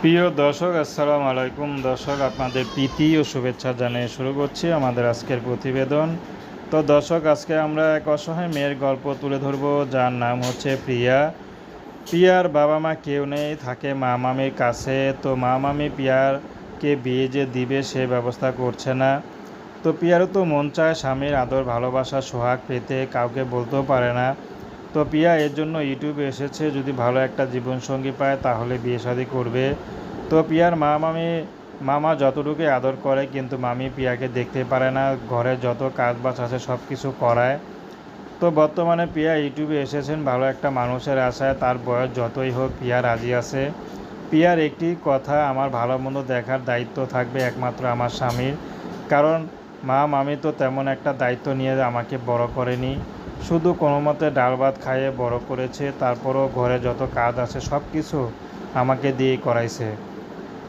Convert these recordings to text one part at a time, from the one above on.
প্রিয় দর্শক, আসসালাম আলাইকুম। দর্শক, আপনাদের প্রীতি ও শুভেচ্ছা জানিয়ে শুরু করছি আমাদের আজকের প্রতিবেদন। তো দর্শক, আজকে আমরা এক অসহায় মেয়ের গল্প তুলে ধরব, যার নাম হচ্ছে প্রিয়া। প্রিয়ার বাবা মা কেউ নেই, থাকে মা মামির কাছে। তো মা মামি প্রিয়ারকে বিয়ে যে দিবে, সে ব্যবস্থা করছে না। তো প্রিয়ারও তো মন চায় স্বামীর আদর, ভালোবাসা, সোহাগ পেতে, কাউকে বলতেও পারে না। তো পিয়া, এর জন্য ইউটিউবে এসেছে, যদি ভালো একটা জীবনসঙ্গী পায় তাহলে বিয়ে শাদী করবে। তো পিয়ার মা, মামি, মামা যতটুকু আদর করে, কিন্তু মামি পিয়াকে দেখতে পারে না, ঘরে যত কাজ বাজ আছে সব কিছু করায়। তো বর্তমানে পিয়া ইউটিউবে এসেছেন, ভালো একটা মানুষের আশায়, তার বয়স যতই হোক প্রিয়া রাজি আছে। পিয়ার একটি কথা, আমার ভালো মন্দ দেখার দায়িত্ব থাকবে একমাত্র আমার স্বামীর। কারণ মা, মামি তো তেমন একটা দায়িত্ব নিয়ে আমাকে বড় করেনি। শুধু কোনো মতে ডাল ভাত খাইয়ে বড় করেছে, তারপরও ঘরে যত কাজ আছে সব কিছু আমাকে দিয়েই করাইছে।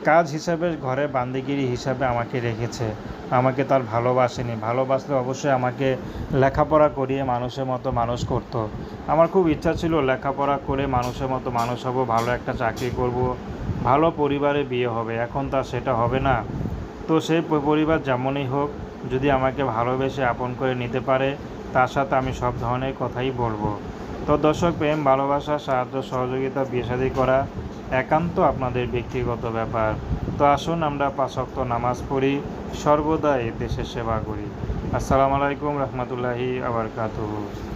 কাজ হিসাবে ঘরে বান্দিগিরি হিসাবে আমাকে রেখেছে। আমাকে তার ভালোবাসেনি। ভালোবাসলে অবশ্যই আমাকে লেখাপড়া করিয়ে মানুষের মতো মানুষ করত। আমার খুব ইচ্ছা ছিল লেখাপড়া করে মানুষের মতো মানুষ হব, ভালো একটা চাকরি করব, ভালো পরিবারে বিয়ে হবে। এখন তার সেটা হবে না। তো সেই পরিবার যেমনই হোক, যদি আমাকে ভালোবেসে আপন করে নিতে পারে, তার সাথে আমি সব ধরনের কথাই বলব। তো দর্শক, প্রেম, ভালোবাসা, সাহায্য, সহযোগিতা বিয়ে শাদী করা একান্ত আপনাদের ব্যক্তিগত ব্যাপার। তো আসুন আমরা পাঁচক্ত নামাজ পড়ি সর্বদাই দেশের সেবা করি। আসসালামু আলাইকুম রহমতুল্লাহি আবরকাতুহু।